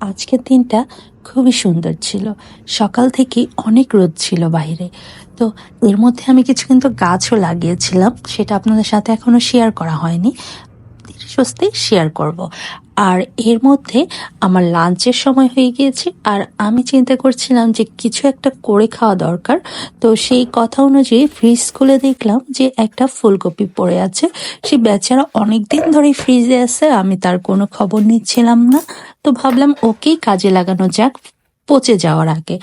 আজকের দিনটা খুবই সুন্দর ছিল। সকাল থেকে অনেক রোদ ছিল বাইরে তো এর মধ্যে আমি কিছু কিন্তু গাছও লাগিয়েছিলাম, সেটা আপনাদের সাথে এখনও শেয়ার করা হয়নি। সুস্থে শেয়ার করব। আর এর মধ্যে আমার লাঞ্চের সময় হয়ে গিয়েছে, আর আমি চিন্তা করছিলাম যে কিছু একটা করে খাওয়া দরকার। তো সেই কথা অনুযায়ী ফ্রিজ খুলে দেখলাম যে একটা ফুলকপি পড়ে আছে। সে বেচারা অনেক দিন ধরে ফ্রিজে আছে, আমি তার কোনো খবর নিচ্ছিলাম না। তো ভাবলাম ওকেই কাজে লাগানো যাক পচে যাওয়ার আগে।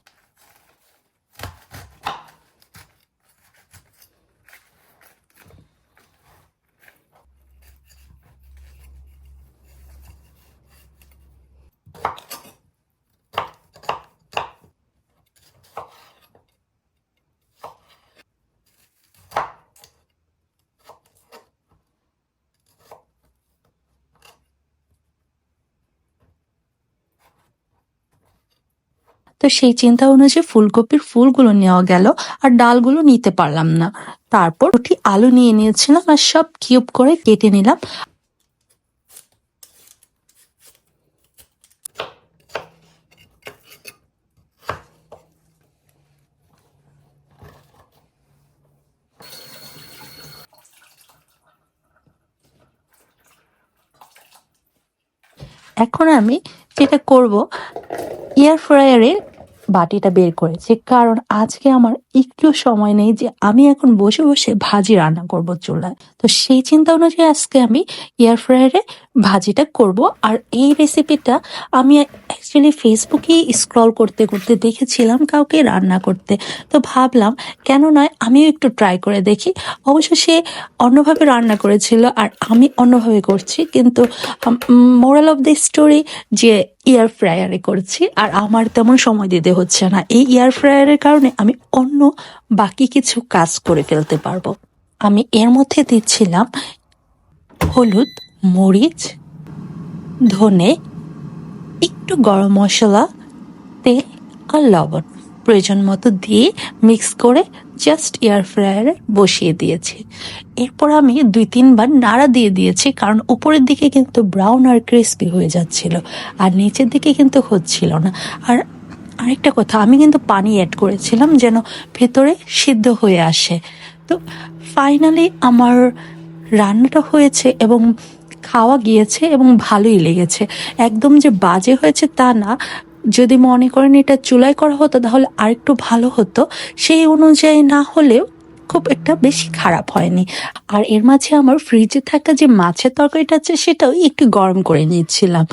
তো সেই চিন্তা অনুযায়ী ফুলকপির ফুলগুলো নেওয়া গেল আর ডালগুলো নিতে পারলাম না। তারপর ওটি আলু নিয়ে নিয়েছিলাম আর সব কিউব করে কেটে নিলাম। এখন আমি যেটা করব এয়ার ফ্রায়ারে বাটিটা বের করেছি। কারণ আজকে আমার একটু সময় নেই যে আমি এখন বসে বসে ভাজি রান্না করব চুলায়। তো সেই চিন্তা অনুযায়ী আজকে আমি এয়ার ফ্রায়ারে ভাজিটা করব। আর এই রেসিপিটা আমি অ্যাকচুয়ালি ফেসবুকে স্ক্রল করতে করতে দেখেছিলাম কাউকে রান্না করতে। তো ভাবলাম, কেন নয় আমিও একটু ট্রাই করে দেখি। অবশ্য সে অন্যভাবে রান্না করেছিল আর আমি অন্যভাবে করছি। কিন্তু মোরাল অফ দ্য স্টোরি যে এয়ার ফ্রায়ারে করছি, আর আমার তেমন সময় দিতে হচ্ছে না। এই এয়ার ফ্রায়ারের কারণে আমি অন্য বাকি কিছু কাজ করে ফেলতে পারব। আমি এর মধ্যে দিচ্ছিলাম হলুদ, মরিচ, ধনে, একটু গরম মশলা, তেল আর লবণ। প্রয়োজন মতো দিয়ে মিক্স করে জাস্ট এয়ার ফ্রায়ারে বসিয়ে দিয়েছি। এরপর আমি দুই, তিনবার নাড়া দিয়ে দিয়েছি, কারণ উপরের দিকে কিন্তু ব্রাউন আর ক্রিস্পি হয়ে যাচ্ছিল, আর নিচের দিকে কিন্তু হচ্ছিল না। আর আরেকটা কথা, আমি কিন্তু পানি অ্যাড করেছিলাম যেন ভেতরে সিদ্ধ হয়ে আসে। তো ফাইনালি আমার রান্নাটা হয়েছে এবং খাওয়া গিয়েছে এবং ভালোই লেগেছে। একদম যে বাজে হয়েছে তা না যদি মনে করেন এটা চুলায় করা হতো, তাহলে আরেকটু ভালো হতো। সেই অনুযায়ী না হলেও খুব একটা বেশি খারাপ হয়নি। আর এর মাঝে আমার ফ্রিজে থাকা যে মাছের তরকারিটা আছে, সেটাও একটু গরম করে নিচ্ছিলাম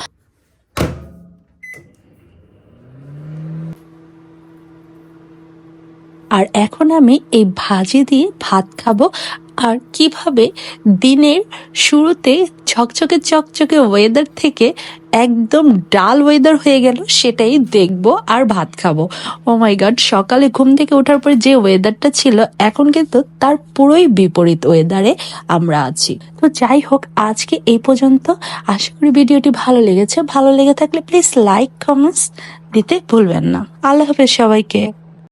আর এখন আমি এই ভাজি দিয়ে ভাত খাব। আর কীভাবে দিনের শুরুতে ঝকঝকে চকচকে ওয়েদার থেকে একদম ডাল ওয়েদার হয়ে গেল, সেটাই দেখব আর ভাত খাব। ও মাই গড সকালে ঘুম থেকে ওঠার পর যে ওয়েদারটা ছিল, এখন কিন্তু তার পুরোই বিপরীত ওয়েদারে আমরা আছি। তো যাই হোক, আজকে এই পর্যন্ত। আশা করি ভিডিওটি ভালো লেগেছে। ভালো লেগে থাকলে প্লিজ লাইক কমেন্টস দিতে ভুলবেন না। আল্লাহ হাফেজ সবাইকে।